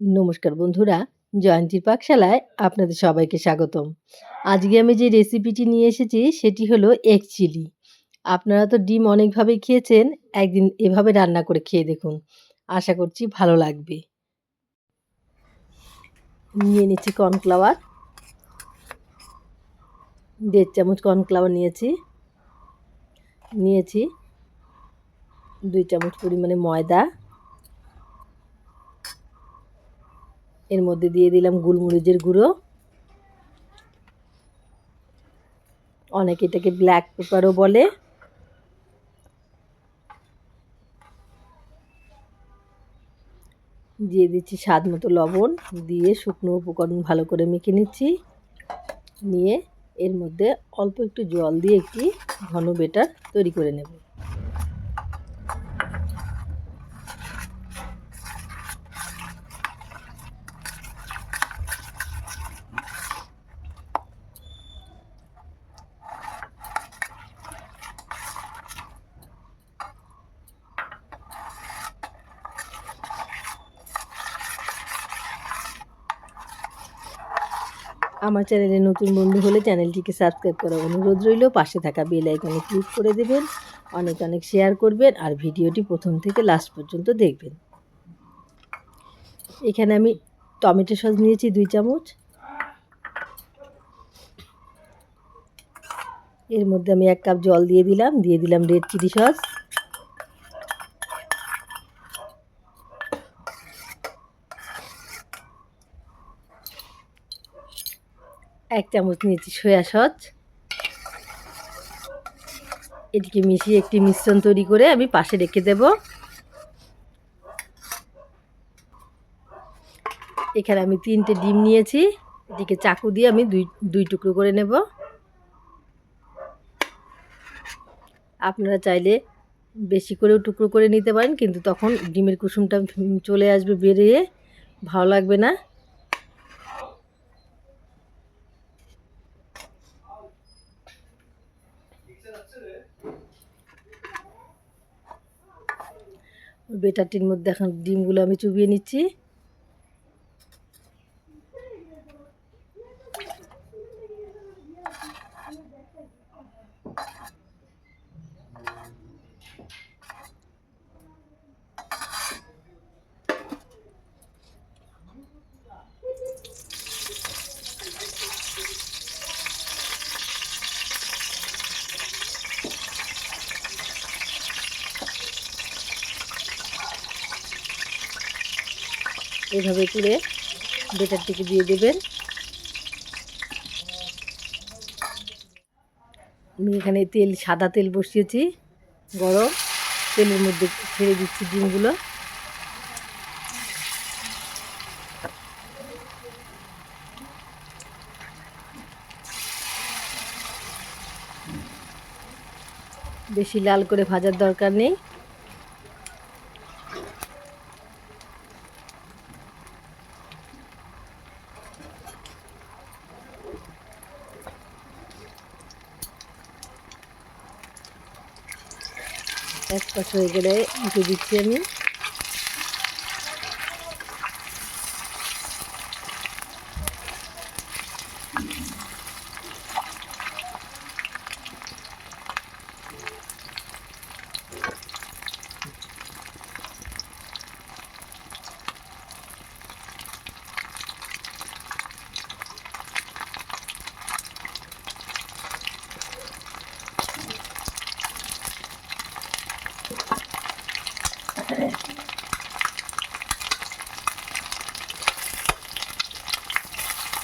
নমস্কার বন্ধুরা, জয়ন্তীর পাকশালায় আপনাদের সবাইকে স্বাগতম। আজকে আমি যে রেসিপিটি নিয়ে এসেছি, সেটি হলো এগ চিলি আপনারা তো ডিম অনেকভাবেই খেয়েছেন, একদিন এভাবে রান্না করে খেয়ে দেখুন। আশা করছি ভালো লাগবে। নিয়ে নিচ্ছি কর্নফ্লাওয়ার দেড় চামচ কর্নফ্লাওয়ার নিয়েছি। নিয়েছি দুই চামচ পরিমাণে ময়দা। এর মধ্যে দিয়ে দিলাম গোলমরিচের গুঁড়ো। অনেকে এটাকে ব্ল্যাক পেপারও বলে। দিয়ে দিচ্ছি স্বাদ মতো লবণ দিয়ে শুকনো উপকরণ ভালো করে মেখে নিচ্ছি। নিয়ে এর মধ্যে অল্প একটু জল দিয়ে একটি ঘন বেটার তৈরি করে নেব। আমার চ্যানেলে নতুন বন্ধু হলে চ্যানেলটিকে সাবস্ক্রাইব করার অনুরোধ রইল। পাশে থাকা বেল আইকনে ক্লিক করে দেবেন। অনেক অনেক শেয়ার করবেন আর ভিডিওটি প্রথম থেকে লাস্ট পর্যন্ত দেখবেন। এখানে আমি টমেটো সস নিয়েছি দুই চামচ। এর মধ্যে আমি এক কাপ জল দিয়ে দিলাম। দিয়ে দিলাম রেড চিলি সস এক চামচ নিয়েছি সয়া সস। এটিকে মিশিয়ে একটি মিশ্রণ তৈরি করে আমি পাশে রেখে দেব। এখানে আমি তিনটে ডিম নিয়েছি। এটিকে চাকু দিয়ে আমি দুই দুই টুকরো করে নেব। আপনারা চাইলে বেশি করেও টুকরো করে নিতে পারেন, কিন্তু তখন ডিমের কুসুমটা চলে আসবে বেরিয়ে। ভালো লাগবে না। বেটারটির মধ্যে এখন ডিমগুলো আমি চুবিয়ে নিচ্ছি। এভাবে করে বেটারটিকে দিয়ে দেবেন। আমি এখানে তেল, সাদা তেল বসিয়েছি, গরম। তেলের মধ্যে ছেড়ে দিচ্ছি ডিমগুলো। বেশি লাল করে ভাজার দরকার নেই। এক পাশ হয়ে গেলে উঠে দিচ্ছি আমি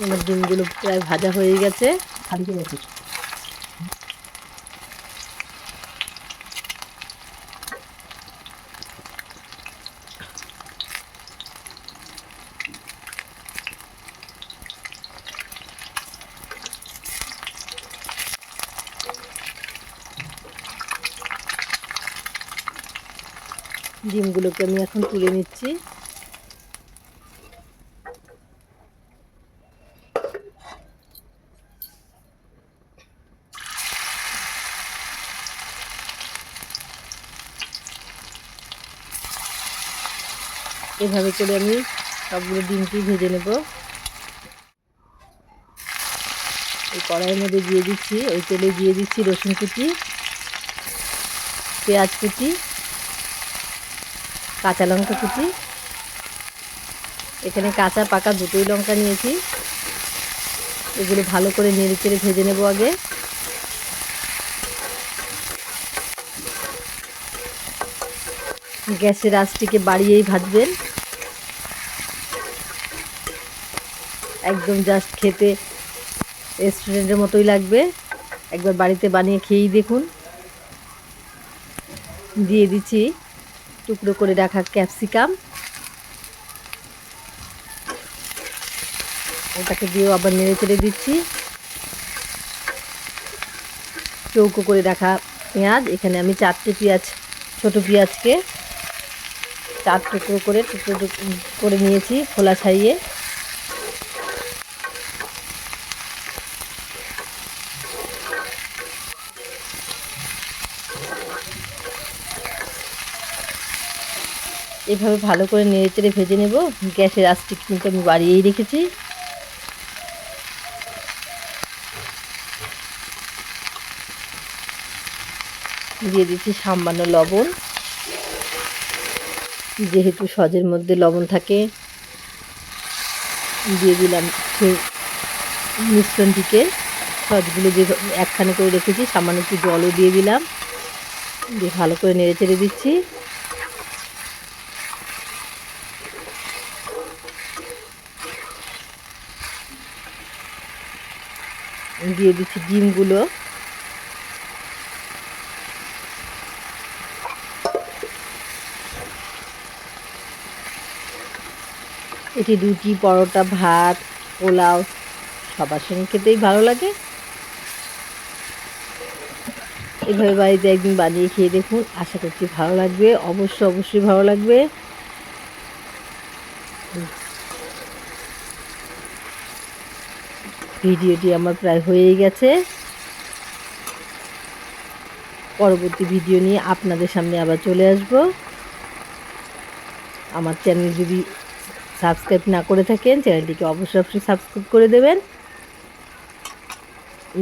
আমার ডিমগুলো প্রায় ভাজা হয়ে গেছে। খালি গেছে। ডিমগুলোকে আমি এখন তুলে নিচ্ছি। এভাবে করে আমি সবগুলো ডিমটি ভেজে নেব। এই কড়াইয়ের মধ্যে দিয়ে দিচ্ছি, ওই তেলে দিয়ে দিচ্ছি রসুন কুচি, পেঁয়াজ কুচি কাঁচা লঙ্কা কুচি। এখানে কাঁচা পাকা দুটোই লঙ্কা নিয়েছি। এগুলো ভালো করে নেড়ে চেড়ে ভেজে নেব আগে। গ্যাসের আঁচটিকে বাড়িয়েই ভাজবেন। একদম জাস্ট খেতে রেস্টুরেন্টের মতোই লাগবে। একবার বাড়িতে বানিয়ে খেয়েই দেখুন। দিয়ে দিচ্ছি টুকরো করে রাখা ক্যাপসিকাম। ওটাকে দিয়েও আবার নেড়ে চেড়ে দিচ্ছি। চৌকো করে রাখা পেঁয়াজ, এখানে আমি চারটে পেঁয়াজ, ছোট পেঁয়াজকে চার টুকরো করে টুকরো করে নিয়েছি খোলা ছাড়িয়ে এভাবে ভালো করে নেড়ে চেড়ে ভেজে নেব। গ্যাসের আঁচটি কিন্তু আমি বাড়িয়েই রেখেছি। দিয়ে দিচ্ছি সামান্য লবণ। যেহেতু সজের মধ্যে লবণ থাকে, দিয়ে দিলাম সেই মিশ্রণটিকে সজগুলো যে একখানে করে রেখেছি, সামান্য একটু জলও দিয়ে দিলাম। দিয়ে ভালো করে নেড়ে চেড়ে দিচ্ছি। দিয়ে দিচ্ছি ডিমগুলো। এটি রুটি, পরোটা, ভাত, পোলাও, সবার সঙ্গে খেতেই ভালো লাগে। এভাবে বাড়িতে একদিন বানিয়ে খেয়ে দেখুন, আশা করছি ভালো লাগবে, অবশ্যই অবশ্যই ভালো লাগবে। ভিডিওটি আমার প্রায় হয়েই গেছে। পরবর্তী ভিডিও নিয়ে আপনাদের সামনে আবার চলে আসব। আমার চ্যানেল যদি সাবস্ক্রাইব না করে থাকেন, চ্যানেলটিকে অবশ্যই অবশ্যই সাবস্ক্রাইব করে দেবেন।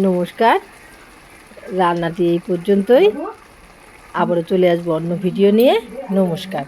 নমস্কার। রান্নাটি এই পর্যন্তই। আবারও চলে আসব অন্য ভিডিও নিয়ে। নমস্কার।